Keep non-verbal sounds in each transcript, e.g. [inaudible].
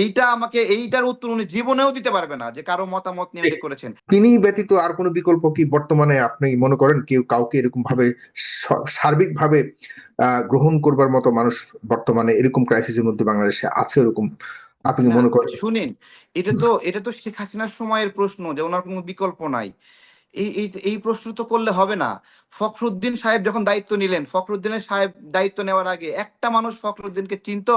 এইটা আমাকে এইটার উত্তর উনি জীবনেও দিতে পারবে না যে কারও মতামত নিয়ে উনি করেছেন। তিনি ব্যতীত আর কোনো বিকল্প কি বর্তমানে আপনি মনে করেন? কেউ কাউকে এরকম ভাবে সার্বিক ভাবে গ্রহণ করবার মতো মানুষ বর্তমানে এরকম ক্রাইসিসের মধ্যে বাংলাদেশে আছে এরকম? আপনি মনে করেন? শুনেন এটা তো এটা তো শেখ হাসিনার সময়ের প্রশ্ন যে ওনার কোনো বিকল্প নাই। এই এই এই প্রশ্ন তো করলে হবে না। ফখরুদ্দিন সাহেব যখন দায়িত্ব নিলেন ফখরুদ্দিনের সাহেব দায়িত্ব নেওয়ার আগে একটা মানুষ ফখরুদ্দিনকে চিনতো?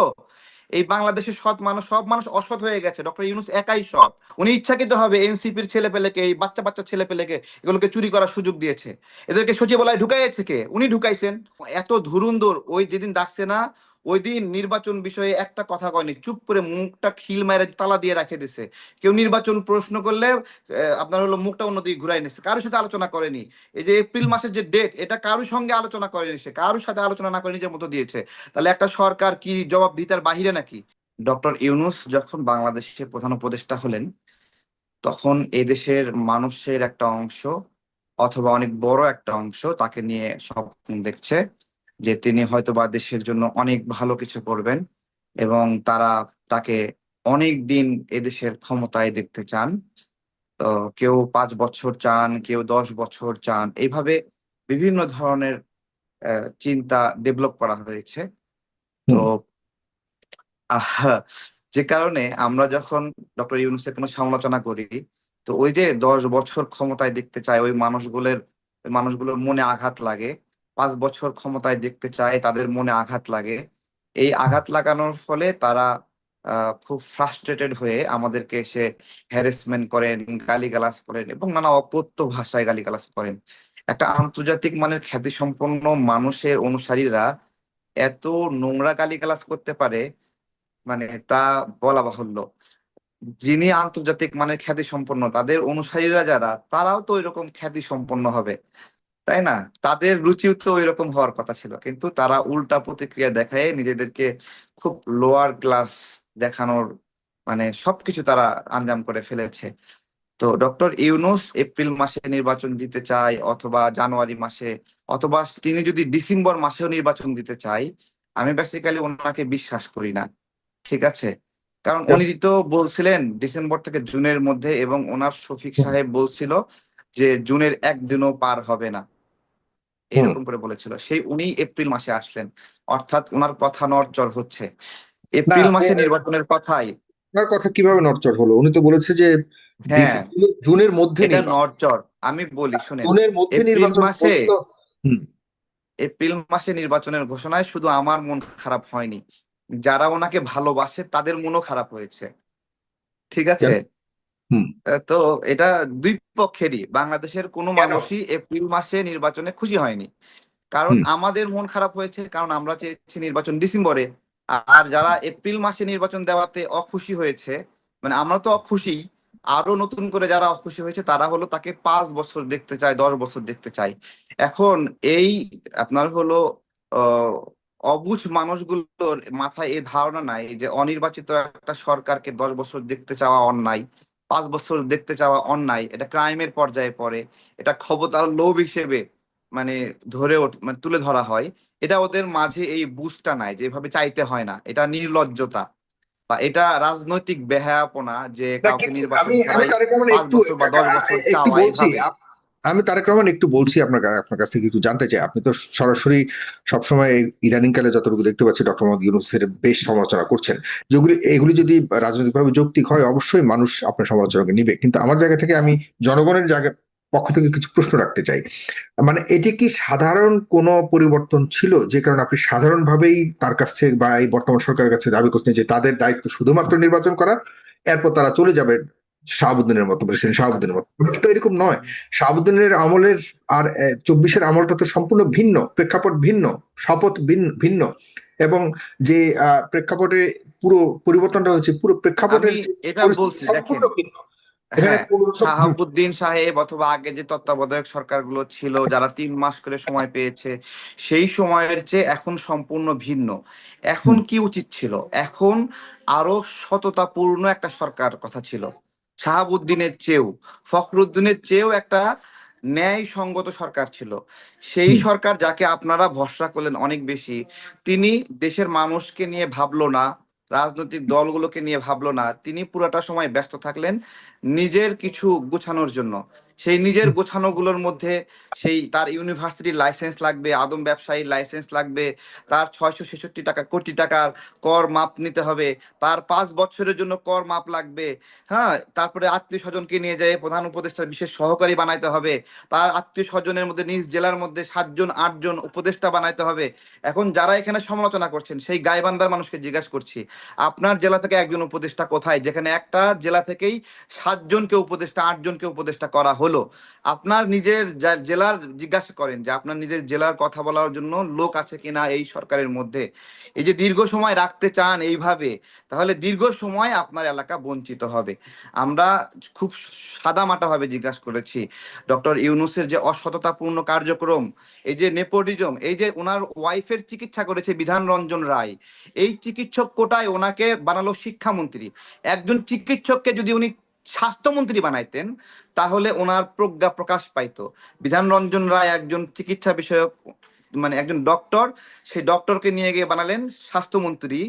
এই বাংলাদেশের সৎ মানুষ, সব মানুষ অসৎ হয়ে গেছে। ডক্টর ইউনুস একাই সৎ। উনি ইচ্ছাকৃত হবে এনসিপির ছেলে পেলেকে এই বাচ্চা বাচ্চা ছেলে পেলেকে এগুলোকে চুরি করার সুযোগ দিয়েছে। এদেরকে সচিবালয় ঢুকাইছে কে? উনি ঢুকাইছেন। এত ধুরুন্দর, ওই যেদিন ডাকছে না ওই দিন নির্বাচন বিষয়ে একটা কথা কয়নি চুপ করে মুখটা খিল মেরে তালা দিয়ে রাখে দিছে। কেউ নির্বাচন প্রশ্ন করলে আপনার হলো মুখটা অন্যদিকে ঘুরাই নিছে। কারোর সাথে আলোচনা করেনি। এই যে এপ্রিল মাসের যে ডেট এটা কারোর সঙ্গে আলোচনা করেনি সে। কারোর সাথে আলোচনা না করে নিজের মতো দিয়েছে। তাহলে একটা সরকার কি জবাব দিতার বাহিরে নাকি? ডক্টর ইউনুস যখন বাংলাদেশের প্রধান উপদেষ্টা হলেন তখন এদেশের মানুষের একটা অংশ অথবা অনেক বড় একটা অংশ তাকে নিয়ে স্বপ্ন দেখছে। যে তিনি হয়তো বা দেশের জন্য অনেক ভালো কিছু করবেন এবং তারা তাকে অনেক দিন এদেশের ক্ষমতায় দেখতে চান। তো কেউ পাঁচ বছর চান কেউ দশ বছর চান এইভাবে বিভিন্ন ধরনের চিন্তা ডেভেলপ করা হয়েছে। তো যে কারণে আমরা যখন ডক্টর ইউনুসের কোনো সমালোচনা করি তো ওই যে দশ বছর ক্ষমতায় দেখতে চায় ওই মানুষগুলোর মানুষগুলোর মনে আঘাত লাগে পাঁচ বছর ক্ষমতায় দেখতে চায়, তাদের মনে আঘাত লাগে। এই আঘাত লাগানোর ফলে তারা খুব ফ্রাস্ট্রেটেড হয়ে আমাদেরকে এসে হ্যারেসমেন্ট করেন, গালিগালাজ করেন এবং নানা অপত্য ভাষায় গালিগালাজ করেন। একটা আন্তর্জাতিক মানের খ্যাতি সম্পন্ন মানুষের অনুসারীরা এত নোংরা গালিগালাজ করতে পারে মানে তা বলা বাহুল্য। যিনি আন্তর্জাতিক মানের খ্যাতি সম্পন্ন তাদের অনুসারীরা যারা, তারাও তো এরকম খ্যাতি সম্পন্ন হবে। তাই না? তাদের রুচিও তো এরকম হওয়ার কথা ছিল। কিন্তু তারা উল্টা প্রতিক্রিয়া দেখায় নিজেদেরকে খুব লোয়ার ক্লাস দেখানোর মানে সবকিছু তারা আঞ্জাম করে ফেলেছে। তো ডক্টর ইউনুস এপ্রিল মাসে নির্বাচন দিতে চায় অথবা জানুয়ারি মাসে অথবা তিনি যদি ডিসেম্বর মাসেও নির্বাচন দিতে চাই আমি বেসিক্যালি ওনাকে বিশ্বাস করি না। ঠিক আছে? কারণ উনি তো বলছিলেন ডিসেম্বর থেকে জুনের মধ্যে এবং ওনার শফিক সাহেব বলছিল যে জুনের একদিনও পার হবে না। এরকম করে বলেছিল। সেই উনি এপ্রিল মাসে আসলেন। অর্থাৎ ওনার কথা নড়চড় হচ্ছে। এপ্রিল মাসে নির্বাচনের কথাই। ওনার কথা কীভাবে নড়চড় হলো? উনি তো বলেছে যে হ্যাঁ। জুনের মধ্যে এটা নড়চড়। আমি বলি শুনে জুনের মধ্যে নির্বাচন মাসে এপ্রিল মাসে নির্বাচনের ঘোষণায় শুধু আমার মন খারাপ হয়নি। যারা ওনাকে ভালোবাসে তাদের মনও খারাপ হয়েছে। ঠিক আছে? তো এটা দুই পক্ষেরই। বাংলাদেশের কোনো মানুষই এপ্রিল মাসে নির্বাচনে খুশি হয়নি। কারণ আমাদের মন খারাপ হয়েছে কারণ আমরা চেয়েছি নির্বাচন ডিসেম্বরে। আর যারা এপ্রিল মাসে নির্বাচন দেওয়াতে অখুশি হয়েছে মানে আমরা তো অখুশি আরও নতুন করে যারা অখুশি হয়েছে তারা হলো তাকে পাঁচ বছর দেখতে চায় দশ বছর দেখতে চায়। এখন এই আপনার হলো অবুঝ মানুষগুলোর মাথায় এই ধারণা নাই যে অনির্বাচিত একটা সরকারকে দশ বছর দেখতে চাওয়া অন্যায়। পাঁচ বছর দেখতে চাওয়া অন্যায় এটা ক্রাইমের পর্যায়ে পড়ে এটা ক্ষমতার লোভ হিসেবে মানে ধরে মানে তুলে ধরা হয় এটা ওদের মাঝে এই বুঝটা নাই যেভাবে চাইতে হয় না এটা নির্লজ্জতা বা এটা রাজনৈতিক বেহায়াপনা যে কাউকে নির্বাচন আমি তারেক রহমান একটু বলছি আপনার আপনার কাছ থেকে একটু জানতে চাই। আপনি তো সরাসরি সবসময় ইদানিং কালে যতটুকু দেখতে পাচ্ছি ডক্টর মোহাম্মদ ইউনুসের বেশ সমালোচনা করছেন। যেগুলি এগুলি যদি রাজনৈতিকভাবে যৌক্তিক হয়, অবশ্যই মানুষ আপনার সমালোচনাকে নিবে। কিন্তু আমার জায়গা থেকে আমি জনগণের জায়গা পক্ষ থেকে কিছু প্রশ্ন রাখতে চাই। মানে এটি কি সাধারণ কোনো পরিবর্তন ছিল? যে কারণে আপনি সাধারণভাবেই তার কাছ বা এই বর্তমান সরকারের কাছে দাবি করছেন যে তাদের দায়িত্ব শুধুমাত্র নির্বাচন করা এরপর তারা চলে যাবে শাহাবুদ্দিনের মতো প্রেসিডেন্ট শাহাবুদ্দিনের মতো। তো এরকম নয়। শাহাবুদ্দিনের আমলের আর চব্বিশের আমলটা তো সম্পূর্ণ ভিন্ন প্রেক্ষাপট ভিন্ন শপথ ভিন্ন। এবং যে প্রেক্ষাপটে পুরো পরিবর্তনটা হয়েছে পুরো প্রেক্ষাপটের এটা বলছি দেখেন। হ্যাঁ, শাহাবুদ্দিন সাহেব অথবা আগে যে তত্ত্বাবধায়ক সরকারগুলো ছিল যারা তিন মাস করে সময় পেয়েছে সেই সময়ের চেয়ে এখন সম্পূর্ণ ভিন্ন। এখন কি উচিত ছিল? এখন আরও সততাপূর্ণ একটা সরকার কথা ছিল। শাহাবুদ্দিনের চেয়েও ফখরুদ্দিনের চেয়েও একটা ন্যায় সঙ্গত সরকার ছিল। সেই সরকার যাকে আপনারা ভরসা করলেন অনেক বেশি তিনি দেশের মানুষকে নিয়ে ভাবলো না রাজনৈতিক দলগুলোকে নিয়ে ভাবলো না তিনি পুরাটা সময় ব্যস্ত থাকলেন নিজের কিছু গুছানোর জন্য। সেই নিজের গোছানোগুলোর মধ্যে সেই তার ইউনিভার্সিটির লাইসেন্স লাগবে আদম ব্যবসায়ীর লাইসেন্স লাগবে তার ছয়শো ছেষট্টি টাকা কোটি টাকার কর মাপ নিতে হবে তার পাঁচ বছরের জন্য কর মাপ লাগবে হ্যাঁ? তারপরে আত্মীয় স্বজনকে নিয়ে যায় প্রধান উপদেষ্টার বিশেষ সহকারী বানাইতে হবে তার আত্মীয় স্বজনের মধ্যে নিজ জেলার মধ্যে সাতজন আটজন উপদেষ্টা বানাইতে হবে। এখন যারা এখানে সমালোচনা করছেন সেই গাইবান্ধার মানুষকে জিজ্ঞাসা করছি আপনার জেলা থেকে একজন উপদেষ্টা কোথায়? যেখানে একটা জেলা থেকেই সাতজনকে উপদেষ্টা আটজনকে উপদেষ্টা করা হলো, আপনার নিজের জেলার জিজ্ঞাসা করেন যে আপনার নিজের জেলার কথা বলার জন্য লোক আছে কিনা এই সরকারের মধ্যে। এই যে দীর্ঘ সময় রাখতে চান এইভাবে, তাহলে দীর্ঘ সময় আপনার এলাকা বঞ্চিত হবে। আমরা খুব সাদামাটা ভাবে জিজ্ঞাসা করেছি। ডক্টর ইউনুসের যে অসততাপূর্ণ কার্যক্রম, এই যে নেপোটিজম, এই যে ওনার ওয়াইফের চিকিৎসা করেছে বিধান রঞ্জন রায়, এই চিকিৎসক কোটায় ওনাকে বানালো শিক্ষামন্ত্রী। একজন চিকিৎসককে যদি উনি স্বাস্থ্যমন্ত্রী বানাইতেন, তাহলে ওনার প্রজ্ঞা প্রকাশ পাইতো। বিধান রঞ্জন রায় একজন চিকিৎসা বিষয়ক মানে একজন ডক্টর, সেই ডক্টরকে নিয়ে গিয়ে বানালেন স্বাস্থ্যমন্ত্রী।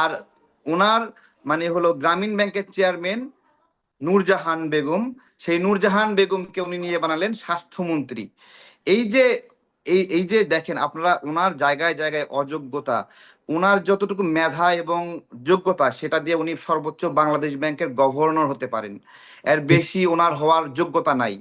আর ওনার মানে হলো গ্রামীণ ব্যাংকের চেয়ারম্যান নূরজাহান বেগম, সেই নূরজাহান বেগমকে উনি নিয়ে বানালেন স্বাস্থ্যমন্ত্রী। এই যে, এই এই যে দেখেন, আপনারা, ওনার জায়গায় জায়গায় অযোগ্যতা ওনার যতটুকু মেধা এবং যোগ্যতা সেটা দিয়ে উনি সর্বোচ্চ বাংলাদেশ ব্যাংকের গভর্নর হতে পারেন। এর বেশি ওনার হওয়ার যোগ্যতা নাই।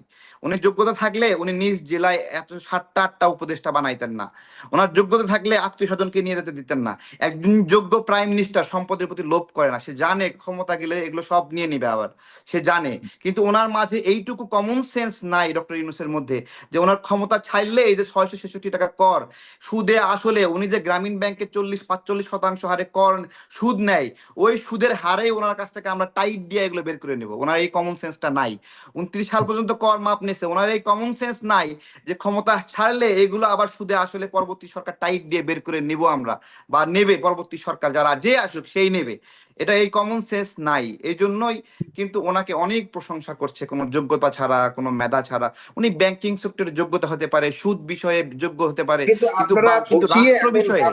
উনি যোগ্যতা থাকলে উনি নিজ জেলায় এত সাতটা, আটটা উপদেষ্টা বানাইতেন না। ওনার যোগ্যতা থাকলে আত্মীয় স্বজনকে নিয়ে যেতে দিতেন না। একজন যোগ্য প্রাইম মিনিস্টার সম্পদের প্রতি লোভ করে না। সে জানে ক্ষমতা গেলে এগুলো সব নিয়ে নিবে আবার। সে জানে। কিন্তু ওনার মাঝে এইটুকু কমন সেন্স নাই ডক্টর ইউনুসের মধ্যে যে ওনার ক্ষমতা ছাড়লে এই যে ছয়শো ছেষট্টি টাকা কর, সুদে আসলে উনি যে গ্রামীণ ব্যাংকে চল্লিশ, পাঁচচল্লিশ শতাংশ হারে কর, সুদ নেয়, ওই সুদের হারে ওনার কাছ থেকে আমরা টাইট দিয়ে এগুলো বের করে নেব। ওনার এই কমন সেন্সটা নাই। উনত্রিশ সাল পর্যন্ত কর মাপ নিছে ওনার এই কমন সেন্স নাই যে ক্ষমতা ছাড়লে এগুলো আবার সুদে আসলে পরবর্তী সরকার টাইট দিয়ে বের করে নিব আমরা বা নেবে পরবর্তী সরকার যারা যে আসুক সেই নেবে। এটা এই কমন সেন্স নাই। এই জন্যই কিন্তু ওনাকে অনেক প্রশংসা করছে। কোনো যোগ্যতা ছাড়া কোনো মেধা ছাড়া। উনি ব্যাংকিং সেক্টরের যোগ্যতা হতে পারে সুদ বিষয়ে যোগ্য হতে পারে কিন্তু রাষ্ট্র বিষয়ে।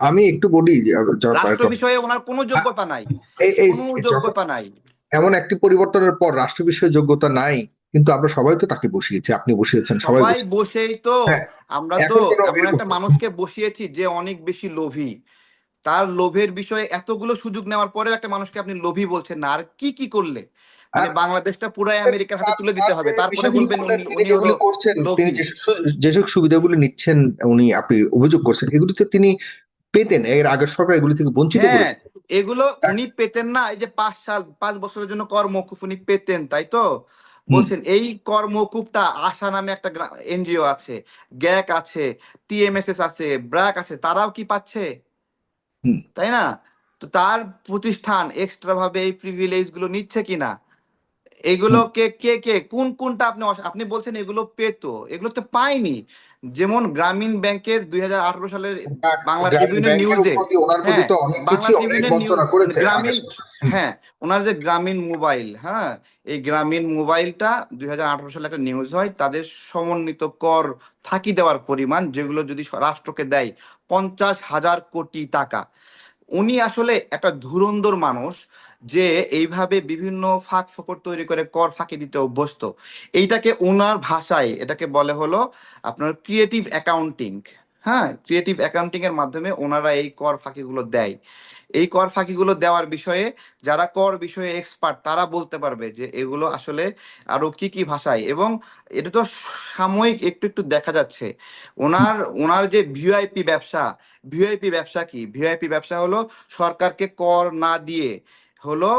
আমি একটু বলি রাষ্ট্র বিষয়ে ওনার কোনো যোগ্যতা নাই। কোনো যোগ্যতা নাই। এমন একটি পরিবর্তনের পর রাষ্ট্র বিষয়ে যোগ্যতা নাই কিন্তু আমরা সবাই তো তাকে বসিয়েছি আপনি বসিয়েছেন সবাই বসেই তো হ্যাঁ, আমরা তো এমন একটা মানুষকে বসিয়েছি যে অনেক বেশি লোভী। তার লোভের বিষয়ে এতগুলো সুযোগ নেওয়ার পরেও একটা মানুষকে আপনি লোভী বলছেন না আর কি কি করলে? মানে বাংলাদেশটা পুরাই আমেরিকার হাতে তুলে দিতে হবে তারপরে বলবেন উনি হলো করছেন তিনি যেসব সুবিধাগুলো নিচ্ছেন উনি আপনি অভিযোগ করছেন এগুলি তো তিনি পেতেন এর আগের সরকার এগুলি থেকে বঞ্চিত হ্যাঁ করেছে। এগুলো উনি পেতেন না এই যে পাঁচ সাল পাঁচ বছরের জন্য কর মকুফ উনি পেতেন তাই তো? বলছেন এই কর্মকূপটা আশা নামে একটা এনজিও আছে গ্যাক আছে টিএমএসএস আছে ব্র্যাক আছে তারাও কি পাচ্ছে? তাই না? তো তার প্রতিষ্ঠান এক্সট্রা ভাবে এই প্রিভিলেজগুলো নিচ্ছে কিনা এগুলোকে কে কে কোন কোনটা আপনি আপনি বলছেন এগুলো পেতো এগুলো তো পায়নি। যেমন গ্রামীণ ব্যাংকের দুই হাজার আঠারো সালের বাংলা ট্রিবিউনের নিউজে হ্যাঁ, বাংলা ট্রিবিউনের নিউজ গ্রামীণ হ্যাঁ ওনার যে গ্রামীণ মোবাইল হ্যাঁ এই গ্রামীণ মোবাইলটা দুই হাজার আঠারো সালে একটা নিউজ হয় তাদের সমন্বিত কর ফাঁকি দেওয়ার পরিমাণ যেগুলো যদি রাষ্ট্রকে দেয় পঞ্চাশ হাজার কোটি টাকা। উনি আসলে একটা ধুরন্ধর মানুষ যে এইভাবে বিভিন্ন ফাঁক ফোকর তৈরি করে কর ফাঁকি দিতে অভ্যস্ত। এইটাকে ওনার ভাষায় এটাকে বলে হলো আপনার ক্রিয়েটিভ অ্যাকাউন্টিং হ্যাঁ? ক্রিয়েটিভ অ্যাকাউন্টিং এর মাধ্যমে ওনারা এই কর ফাঁকিগুলো দেয়। এই কর ফাঁকিগুলো দেওয়ার বিষয়ে যারা কর বিষয়ে এক্সপার্ট তারা বলতে পারবে যে এগুলো আসলে আরও কি কি ভাষায়। এবং এটা তো সাময়িক একটু একটু দেখা যাচ্ছে। ওনার ওনার যে ভিআইপি ব্যবসা ভিআইপি ব্যবসা কি? ভিআইপি ব্যবসা হলো সরকারকে কর না দিয়ে হলো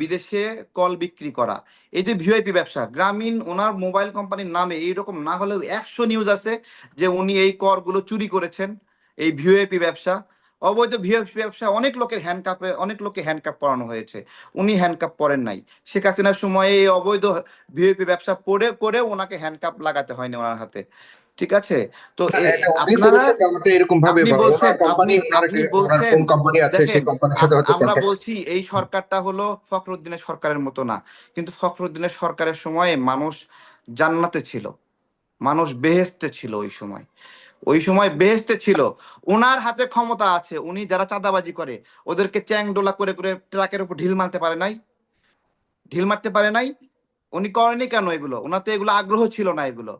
বিদেশে কল বিক্রি করা। এই যে ভিআইপি ব্যবসা, গ্রামীণ ওনার মোবাইল কোম্পানির নামে এইরকম না হলেও একশো নিউজ আছে যে উনি এই করগুলো চুরি করেছেন, এই ভিআইপি ব্যবসা। অবৈধ ভিআইপি ব্যবসা অনেক লোকের হ্যান্ডকাপে অনেক লোকে হ্যান্ডকাপ পরানো হয়েছে। উনি হ্যান্ডকাপ পরেন নাই। শেখ হাসিনার সময়ে এই অবৈধ ভিআইপি ব্যবসা পরে করে ওনাকে হ্যান্ডকাপ লাগাতে হয়নি ওনার হাতে। ঠিক আছে? তো এরকম ভাবে কোম্পানি আছে সেই কোম্পানির সাথে হয়তো আমরা বলছি এই সরকারটা হলো ফখরুদ্দিনের সরকারের মতো না। কিন্তু ফখরুদ্দিনের সরকারের সময়ে মানুষ জান্নাতে ছিল। মানুষ বেহেস্তে ছিল ওই সময়। ওই সময় বেহেস্তে ছিল। ওনার হাতে ক্ষমতা আছে। উনি যারা চাঁদাবাজি করে ওদেরকে চ্যাং ডোলা করে করে ট্রাকের উপর ঢিল মারতে পারে নাই? ঢিল মারতে পারে নাই? উনি করেনি কেন এগুলো? ওনার তো এগুলো আগ্রহ ছিল না এগুলো।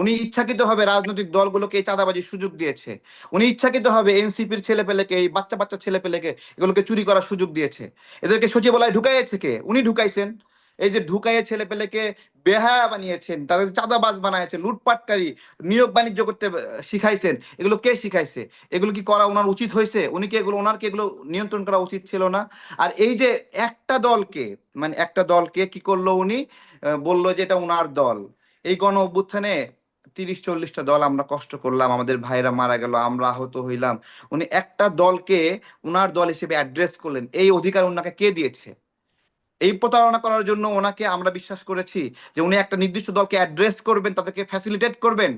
উনি ইচ্ছাকৃত ভাবে রাজনৈতিক দলগুলোকে এই চাঁদাবাজির সুযোগ দিয়েছে। উনি ইচ্ছাকৃত ভাবে এনসিপির ছেলে পেলেকে এই বাচ্চা বাচ্চা ছেলে পেলেকে এগুলোকে চুরি করার সুযোগ দিয়েছে। এদেরকে সচিবালয় ঢুকাইছে কে? উনি ঢুকাইছেন। এই যে ঢুকাইয়ে ছেলে পেলেকে বেহায়া বানিয়েছেন, তাদের চাঁদাবাজ বানিয়েছেন লুটপাটকারী, নিয়োগ বাণিজ্য করতে শিখাইছেন। এগুলো কে শিখাইছে? এগুলো কি করা ওনার উচিত হয়েছে? উনি কি এগুলো ওনার কি এগুলো নিয়ন্ত্রণ করা উচিত ছিল না? আর এই যে একটা দলকে মানে একটা দলকে কি করল উনি? বলল যে এটা ওনার দল। এই গণ অভ্যুত্থানে তিরিশ, চল্লিশটা দল আমরা কষ্ট করলাম, আমাদের ভাইরা মারা গেল, আমরা আহত হইলাম। উনি একটা দলকে উনার দল হিসেবে অ্যাড্রেস করলেন। এই অধিকার ওনাকে কে দিয়েছে? এই প্রতারণা করার জন্য ওনাকে আমরা বিশ্বাস করেছি যে উনি একটা নির্দিষ্ট দলকে অ্যাড্রেস করবেন, তাদেরকে ফ্যাসিলিটেট করবেন।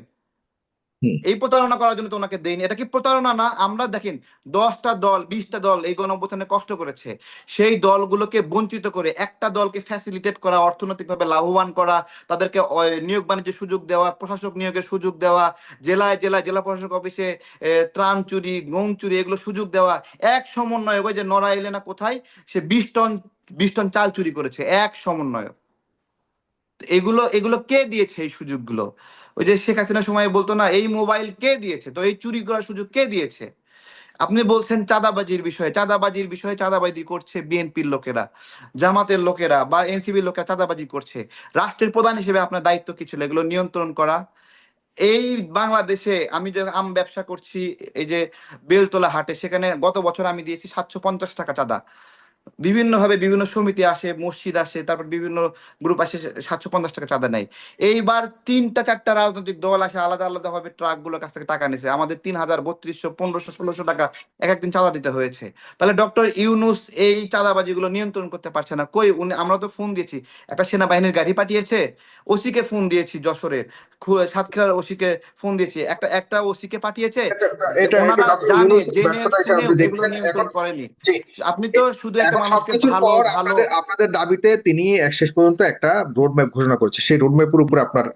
এই প্রতারণা করার জন্য তো ওনাকে দেয়নি। এটা কি প্রতারণা না? আমরা দেখেন, দশটা দল, বিশটা দল এই গণঅভ্যুত্থানে কষ্ট করেছে। সেই দলগুলোকে বঞ্চিত করে একটা দলকে ফ্যাসিলিটেট করা, অর্থনৈতিকভাবে লাভবান করা, তাদেরকে নিয়োগ বাণিজ্যের সুযোগ দেওয়া, প্রশাসক নিয়োগের সুযোগ দেওয়া, জেলায় জেলায় জেলা প্রশাসক অফিসে ত্রাণ চুরি, গম চুরি এগুলো সুযোগ দেওয়া, এক সমন্বয়ক, ওই যে নড়া এলে না কোথায়? সে বিশ টন বিশ টন চাল চুরি করেছে, এক সমন্বয়ক। এগুলো এগুলো কে দিয়েছে এই সুযোগগুলো? ওই যে শেখ হাসিনার সময় বলতো না, এই মোবাইল কে দিয়েছে? তো এই চুরি করার সুযোগ কে দিয়েছে? আপনি বলছেন চাঁদাবাজির বিষয়ে চাঁদাবাজির বিষয়ে চাঁদাবাজি করছে বিএনপির লোকেরা, জামাতের লোকেরা বা এনসিবির লোকেরা চাঁদাবাজি করছে। রাষ্ট্রের প্রধান হিসেবে আপনার দায়িত্ব কি ছিল এগুলো নিয়ন্ত্রণ করা? এই বাংলাদেশে আমি যে আম ব্যবসা করছি, এই যে বেলতলা হাটে, সেখানে গত বছর আমি দিয়েছি সাতশো পঞ্চাশ টাকা চাঁদা। বিভিন্ন ভাবে বিভিন্ন সমিতি আসে মসজিদ আসে তারপর বিভিন্ন গ্রুপ আসে সাতশো পঞ্চাশ টাকা চাঁদা নেয়। এইবার তিনটা চারটা রাজনৈতিক দল আসে আলাদা আলাদা ভাবে ট্রাকগুলোর কাছ থেকে টাকা নিছে। আমাদের তিন হাজার বত্রিশশো পনেরোশো ষোলোশো টাকা এক একদিন চাঁদা দিতে হয়েছে। তাহলে ডক্টর ইউনুস এই চাঁদাবাজি গুলো নিয়ন্ত্রণ করতে পারছে না। কই উনি আমরা তো ফোন দিয়েছি। একটা সেনাবাহিনীর গাড়ি পাঠিয়েছে ওসিকে ফোন দিয়েছি যশোরের। সাতক্ষীরার ওসিকে ফোন দিয়েছি। একটা একটা ওসিকে পাঠিয়েছে আপনি তো শুধু এখন সবকিছুর পর আপনাদের আপনাদের দাবিতে তিনি শেষ পর্যন্ত একটা ঘোষণা করেছে। সেই উপর আপনার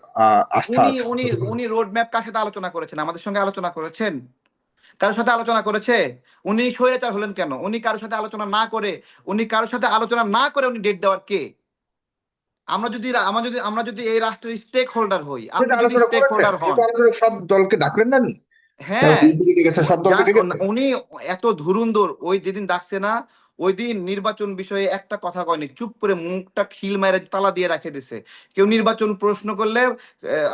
আস্থা আছে। উনি উনি কার সাথে আলোচনা করেছেন? আমাদের সঙ্গে আলোচনা করেছেন? কারোর সাথে আলোচনা করেছে? উনি স্বৈরাচার হলেন কেন? উনি কারোর সাথে আলোচনা না করে উনি কারোর সাথে আলোচনা না করে উনি ডেট দেওয়ার কে? আমরা যদি আমরা যদি আমরা যদি এই রাষ্ট্রের স্টেক হোল্ডার হই স্টেক হোল্ডার হন। সব দলকে ডাকলেন না হ্যাঁ। উনি এত ধুরুন্দর ওই যেদিন ডাকছে না ওই দিন নির্বাচন বিষয়ে একটা কথা কয়নি, চুপ করে মুখটা খিল মারে তালা দিয়ে রাখে দিছে। কেউ নির্বাচন প্রশ্ন করলে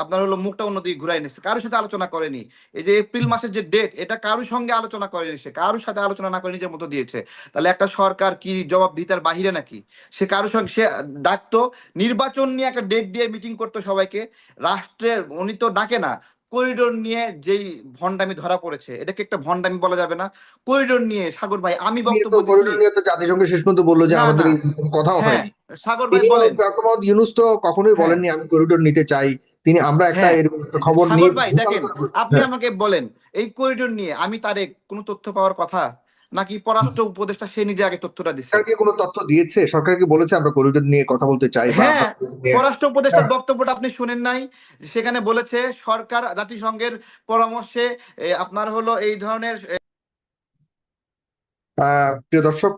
আপনার হলো মুখটা অন্যদিকে ঘুরাই নিচ্ছে কারোর সাথে আলোচনা করেনি। এই যে এপ্রিল মাসের যে ডেট এটা কারোর সঙ্গে আলোচনা করেনি সে। কারোর সাথে আলোচনা না করে নিজের মতো দিয়েছে। তাহলে একটা সরকার কি জবাব দিই তার বাহিরে নাকি? সে কারোর সঙ্গে, সে ডাকতো, নির্বাচন নিয়ে একটা ডেট দিয়ে মিটিং করতো সবাইকে। রাষ্ট্রের, উনি তো ডাকে না। করিডোর নিয়ে যেই ভন্ডামি ধরা পড়েছে এটাকে একটা ভন্ডামি বলা যাবে না করিডোর নিয়ে সাগর ভাই আমি বক্তব্য করিডোর নিয়ে তো জাতিসংঘ শেষ পর্যন্ত বলল যে আমাদের। কথাও হয় সাগর ভাই বলেন ডক্টর মোহাম্মদ ইউনুস তো কখনোই হ্যাঁ। বলেননি আমি করিডোর নিতে চাই তিনি আমরা একটা হ্যাঁ। এরকম খবর নিয়ে ভাই দেখেন আপনি হ্যাঁ। আমাকে বলেন এই করিডোর নিয়ে আমি তারে কোনো তথ্য পাওয়ার কথা নাকি পররাষ্ট্র উপদেষ্টা সে নিজে আগে তথ্যটা দিচ্ছে সরকার কি কোনো তথ্য দিয়েছে সরকার কি বলেছে আমরা করিডোর নিয়ে কথা বলতে চাই হ্যাঁ, পররাষ্ট্র উপদেষ্টার। বক্তব্যটা আপনি শুনেন নাই সেখানে বলেছে সরকার জাতিসংঘের পরামর্শে আপনার হলো এই ধরনের আহ, প্রিয় দর্শক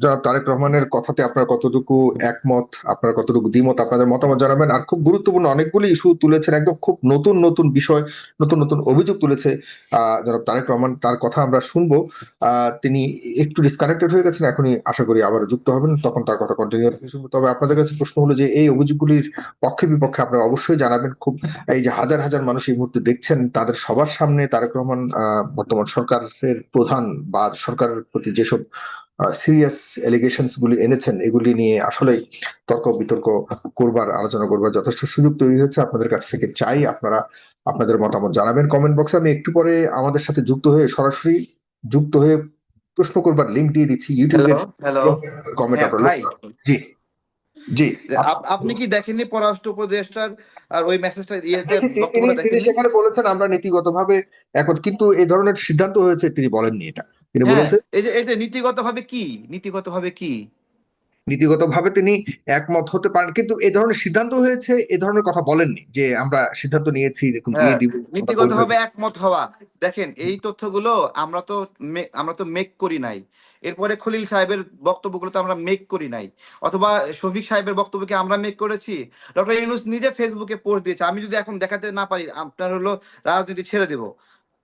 জনাব তারেক রহমানের কথাতে আপনার কতটুকু একমত আপনার কতটুকু দ্বিমত আপনাদের মতামত জানাবেন। আর খুব গুরুত্বপূর্ণ অনেকগুলি ইস্যু তুলেছেন একদম খুব নতুন নতুন বিষয় নতুন নতুন অভিযোগ তুলেছে জনাব তারেক রহমান। তার কথা আমরা শুনব। তিনি একটু ডিসকানেক্টেড হয়ে গেছেন এখনই আশা করি আবার যুক্ত হবেন তখন তার কথা কন্টিনিউ শুনব। তবে আপনাদের কাছে প্রশ্ন হলো যে এই অভিযোগগুলির পক্ষে বিপক্ষে আপনারা অবশ্যই জানাবেন। খুব এই যে হাজার হাজার মানুষ এই মুহূর্তে দেখছেন তাদের সবার সামনে তারেক রহমান আহ, বর্তমান সরকারের প্রধান বা সরকারের প্রতি যেসব সিরিয়াস এলিগেশনস গুলি এনেছেন এগুলি নিয়ে আসলেই তর্ক বিতর্ক করবার আলোচনা করবার যথেষ্ট সুযোগ তৈরি হয়েছে। আপনাদের কাছ থেকে চাই আপনারা আপনাদের মতামত জানাবেন। কমেন্ট বক্সে আমি একটু পরে আমাদের সাথে যুক্ত হয়ে সরাসরি যুক্ত হয়ে প্রশ্ন করবার লিঙ্ক দিয়ে দিচ্ছি। ইউটিউবে হ্যালো হ্যালো কমেন্ট হ্যাঁ, জি জি। আপ- আপনি কি দেখেননি পররাষ্ট্র উপদেষ্টার আর ওই মেসেজটা তিনি তিনি দেখেননি? সেখানে বলেছেন আমরা নীতিগতভাবে এখন কিন্তু এই ধরনের সিদ্ধান্ত হয়েছে তিনি বলেননি এটা। তিনি হ্যাঁ বলেছেন এই যে এই যে নীতিগতভাবে কি? নীতিগতভাবে কি? নীতিগতভাবে তিনি একমত হতে পারেন কিন্তু এ ধরনের সিদ্ধান্ত হয়েছে এ ধরনের কথা বলেননি যে আমরা সিদ্ধান্ত নিয়েছি হ্যাঁ, দিব নীতিগতভাবে একমত হওয়া। দেখেন এই তথ্যগুলো আমরা তো আমরা তো মেক করি নাই। এরপরে খলিল সাহেবের বক্তব্যগুলো তো আমরা মেক করি নাই। অথবা শফিক সাহেবের বক্তব্যকে আমরা মেক করেছি। ডক্টর ইউনুস নিজে ফেসবুকে পোস্ট দিয়েছে। আমি যদি এখন দেখাতে না পারি আপনার হলো রাজনীতি ছেড়ে দেব।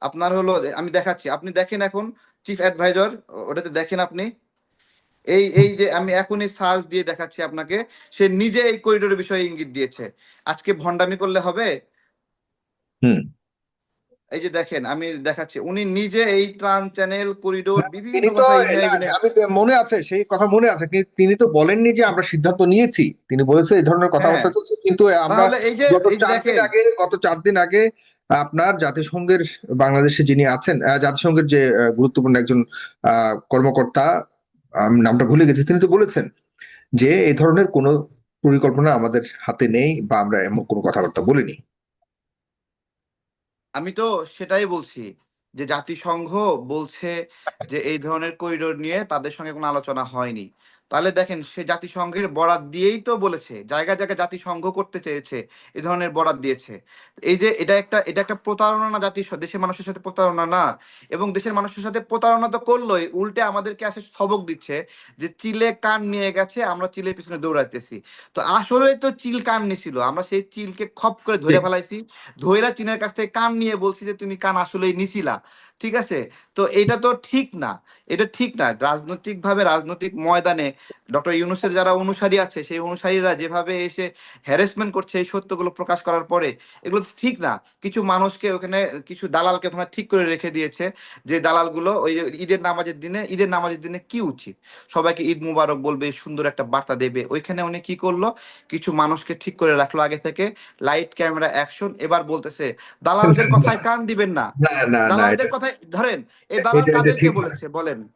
আপনার হলো আমি দেখাচ্ছি। আপনি দেখেন এখন চিফ অ্যাডভাইজার ওটাতে দেখেন আপনি। এই এই যে আমি এখনই সার্চ দিয়ে দেখাচ্ছি আপনাকে সে নিজে এই করিডোরের বিষয়ে ইঙ্গিত দিয়েছে। আজকে ভন্ডামি করলে হবে? হুম। এই যে দেখেন আমি দেখাচ্ছি উনি নিজে এই ত্রাণ চ্যানেল করিডোর বিভিন্ন আমি তো- মনে আছে সেই কথা মনে আছে কিন্তু তিনি তো বলেননি যে আমরা সিদ্ধান্ত নিয়েছি। তিনি বলেছে এই ধরনের কথাবার্তা চলছে কিন্তু আমরা এই যে গত চার দিন আগে গত চার দিন আগে আপনার জাতিসংঘের, বাংলাদেশে যিনি আছেন জাতিসংঘের যে গুরুত্বপূর্ণ একজন কর্মকর্তা নামটা ভুলে গেছি, তিনি তো বলেছেন যে এই ধরনের কোনো পরিকল্পনা আমাদের হাতে নেই বা আমরা এমন কোনো কথাবার্তা বলিনি। আমি তো সেটাই বলছি যে জাতিসংঘ বলছে যে এই ধরনের করিডোর নিয়ে তাদের সঙ্গে কোনো আলোচনা হয়নি। তাহলে দেখেন সে জাতিসংঘের বরাত দিয়েই তো বলেছে জায়গা জায়গায় জাতিসংঘ করতে চেয়েছে এই ধরনের বরাত দিয়েছে। এই যে এটা একটা এটা একটা প্রতারণা না জাতি দেশের মানুষের সাথে প্রতারণা না। এবং দেশের মানুষের সাথে প্রতারণা তো করলোই উল্টে আমাদেরকে আসে সবক দিচ্ছে যে চিলে কান নিয়ে গেছে আমরা চিলের পিছনে দৌড়াইতেছি। তো আসলে তো চিল কান নিছিল আমরা সেই চিলকে খপ করে ধরে ফেলাইছি ধৈরা চীনের কাছ থেকে কান নিয়ে বলছি যে তুমি কান আসলেই নিছিলা। ঠিক আছে? তো এটা তো ঠিক না। এটা ঠিক না। রাজনৈতিক ভাবে রাজনৈতিক ময়দানে ডক্টর ইউনুসের যারা অনুসারী আছে সেই অনুসারীরা যেভাবে এসে হ্যারাসমেন্ট করছে এই সত্যগুলো প্রকাশ করার পরে এগুলো ঠিক না। কিছু মানুষকে ওখানে কিছু দালালকে ওখানে ঠিক করে রেখে দিয়েছে যে দালালগুলো ওই ঈদের নামাজের দিনে ঈদের নামাজের দিনে কি উচিত? সবাইকে ঈদ মুবারক বলবে সুন্দর একটা বার্তা দেবে। ওইখানে উনি কি করল? কিছু মানুষকে ঠিক করে রাখল আগে থেকে। লাইট ক্যামেরা অ্যাকশন এবার বলতেছে দালালদের কথায় কান দিবেন না। দালালদের না না ধরেন এই দালাল এটা- এটা কাদেরকে বলেছে? বলেন।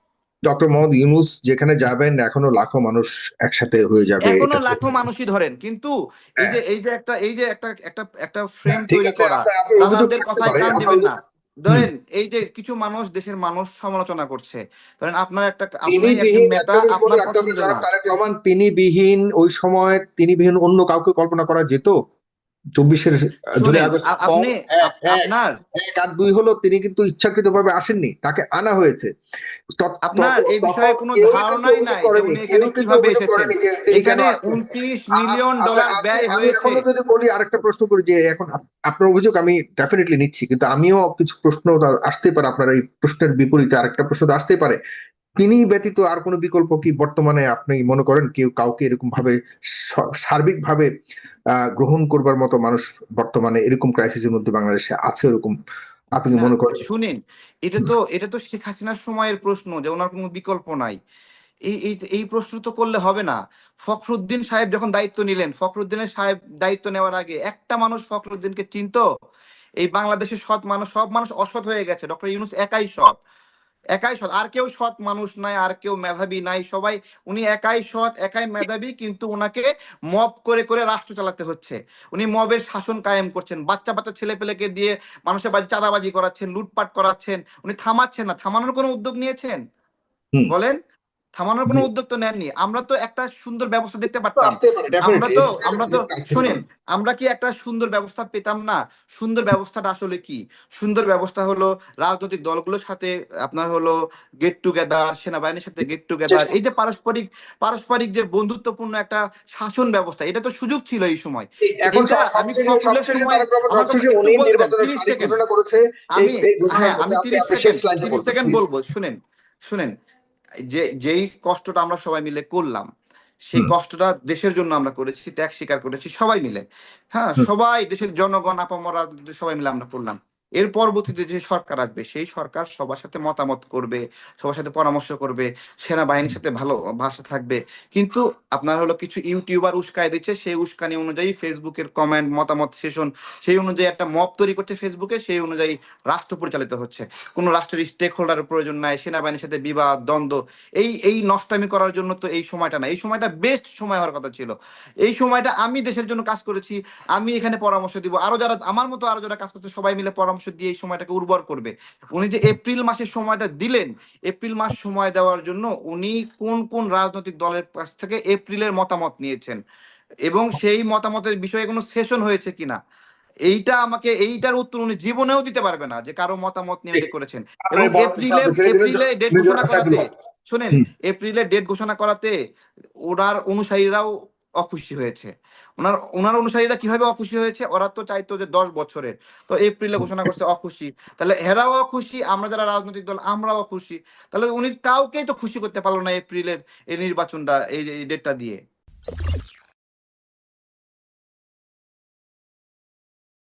ডক্টর মোহাম্মদ ইউনুস যেখানে যাবেন এখনও লাখো মানুষ একসাথে হয়ে যাবে এখনও লাখো মানুষই ধরেন কিন্তু এই যে এই যে একটা এই যে একটা একটা একটা ফ্রেম তৈরি করা দালালদের কথায় কান দিবেন না। ধরেন এই যে কিছু মানুষ দেশের মানুষ সমালোচনা করছে। ধরেন আপনার একটা তিনি বিহীন ওই সময় তিনি বিহীন অন্য কাউকে কল্পনা করা যেত? চব্বিশের জুলাই আগস্ট আপনি আপ- আপনার এক আর দুই হলো তিনি কিন্তু ইচ্ছাকৃত ভাবে আসেননি তাকে আনা হয়েছে। আপনার এই বিষয়ে কোনো ধারণাই অভিযোগ নাই উনি এখানে কীভাবে এখানে। উনত্রিশ মিলিয়ন ডলার ব্যয় আমি হয়েছে। এখনও যদি বলি আরেকটা প্রশ্ন করি যে এখন আপনার অভিযোগ আমি ডেফিনেটলি নিচ্ছি কিন্তু আমিও কিছু প্রশ্ন আসতে পারে আপনার এই প্রশ্নের বিপরীতে আরেকটা প্রশ্ন আসতে পারে। তিনি ব্যতীত আর কোনো বিকল্প কি বর্তমানে আপনি মনে করেন? কেউ কাউকে এরকম ভাবে সার্বিক ভাবে গ্রহণ করবার মতো মানুষ বর্তমানে এরকম ক্রাইসিসের মধ্যে বাংলাদেশে আছে এরকম। আপনি মনে করেন? শুনেন এটা তো [laughs] এটা তো শেখ হাসিনার সময়ের প্রশ্ন যে ওনার কোনো বিকল্প নাই। এই এই প্রশ্ন তো করলে হবে না। ফখরুদ্দিন সাহেব যখন দায়িত্ব নিলেন ফখরুদ্দিনের সাহেব দায়িত্ব নেওয়ার আগে একটা মানুষ ফখরুদ্দিনকে চিনতো? এই বাংলাদেশের সৎ মানুষ সব মানুষ অসৎ হয়ে গেছে। ডক্টর ইউনুস একাই সৎ। একাই সৎ। আর কেউ সৎ মানুষ নাই আর কেউ মেধাবী নাই। সবাই উনি একাই সৎ একাই মেধাবী কিন্তু ওনাকে মব করে করে রাষ্ট্র চালাতে হচ্ছে। উনি মবের শাসন কায়েম করছেন। বাচ্চা বাচ্চা ছেলে পেলেকে দিয়ে মানুষের বাড়ি চাঁদাবাজি করাচ্ছেন লুটপাট করাচ্ছেন। উনি থামাচ্ছেন না। থামানোর কোনো উদ্যোগ নিয়েছেন? বলেন। থামানোর কোনো উদ্যোগ তো নেননি। আমরা তো একটা সুন্দর ব্যবস্থা দেখতে পারতাম। আমরা তো আমরা তো শুনেন আমরা কি একটা সুন্দর ব্যবস্থা পেতাম না? সুন্দর ব্যবস্থাটা আসলে কি? সুন্দর ব্যবস্থা হলো রাজনৈতিক দলগুলোর সাথে আপনার হলো গেট টুগেদার সেনাবাহিনীর সাথে গেট টুগেদার এই যে পারস্পরিক পারস্পরিক যে বন্ধুত্বপূর্ণ একটা শাসন ব্যবস্থা এটা তো সুযোগ ছিল এই সময়। এখন আমি সবশেষে- সকলের সবশেষে সময়- তারেক রহমান আমাকে সবশেষে একটু উনি বলতে দেন, নির্বাচনের 30 তারিখ সেকেন্ড। ঘোষণা করেছে আমি এই- এই ঘোষণার হ্যাঁ আমি মধ্যে আপনি তিরিশ সেকেন্ড please. বলব। শুনেন শুনেন। যে যেই কষ্টটা আমরা সবাই মিলে করলাম সেই কষ্টটা দেশের জন্য আমরা করেছি ত্যাগ স্বীকার করেছি সবাই মিলে। হ্যাঁ সবাই দেশের জনগণ আপামরা সবাই মিলে আমরা করলাম। এর পরবর্তীতে যে সরকার আসবে, সেই সরকার সবার সাথে মতামত করবে, সবার সাথে পরামর্শ করবে, সেনাবাহিনীর সাথে ভালো ভাষা থাকবে। কিন্তু আপনার হলো কিছু ইউটিউবার উস্কায় দিচ্ছে, সেই উস্কানি অনুযায়ী ফেসবুকের কমেন্ট, মতামত সেশন, সেই অনুযায়ী একটা মপ তৈরি করছে ফেসবুকে, সেই অনুযায়ী রাষ্ট্র পরিচালিত হচ্ছে। কোনো রাষ্ট্রের স্টেক হোল্ডারের প্রয়োজন নাই, সেনাবাহিনীর সাথে বিবাদ, দ্বন্দ্ব, এই এই নষ্টামি করার জন্য তো এই সময়টা না এই সময়টা বেস্ট সময় হওয়ার কথা ছিল। এই সময়টা আমি দেশের জন্য কাজ করেছি, আমি এখানে পরামর্শ দিব। আরও যারা, আমার মতো আরও যারা কাজ করছে, সবাই মিলে পরামর্শ পরামর্শ দিয়ে এই সময়টাকে উর্বর করবে উনি যে এপ্রিল মাসের সময়টা দিলেন এপ্রিল মাস সময় দেওয়ার জন্য উনি কোন কোন রাজনৈতিক দলের কাছ থেকে এপ্রিলের মতামত নিয়েছেন এবং সেই মতামতের বিষয়ে কোনো সেশন হয়েছে কিনা এইটা আমাকে এইটার উত্তর উনি জীবনেও দিতে পারবে না যে কারও মতামত নিয়ে করেছেন এবং এপ্রিলে এপ্রিলে ডেট ঘোষণা করাতে। শুনেন। এপ্রিলে ডেট ঘোষণা করাতে ওনার অনুসারীরাও অখুশি হয়েছে। ওনার ওনার অনুসারীরা কীভাবে অখুশি হয়েছে? ওরা তো চাইতো যে দশ বছরের। তো এপ্রিলে ঘোষণা করছে অখুশি। তাহলে এরাও খুশি আমরা যারা রাজনৈতিক দল আমরাও খুশি তাহলে উনি কাউকেই তো খুশি করতে পারল না এপ্রিলের এই নির্বাচনটা এই এই ডেটটা দিয়ে।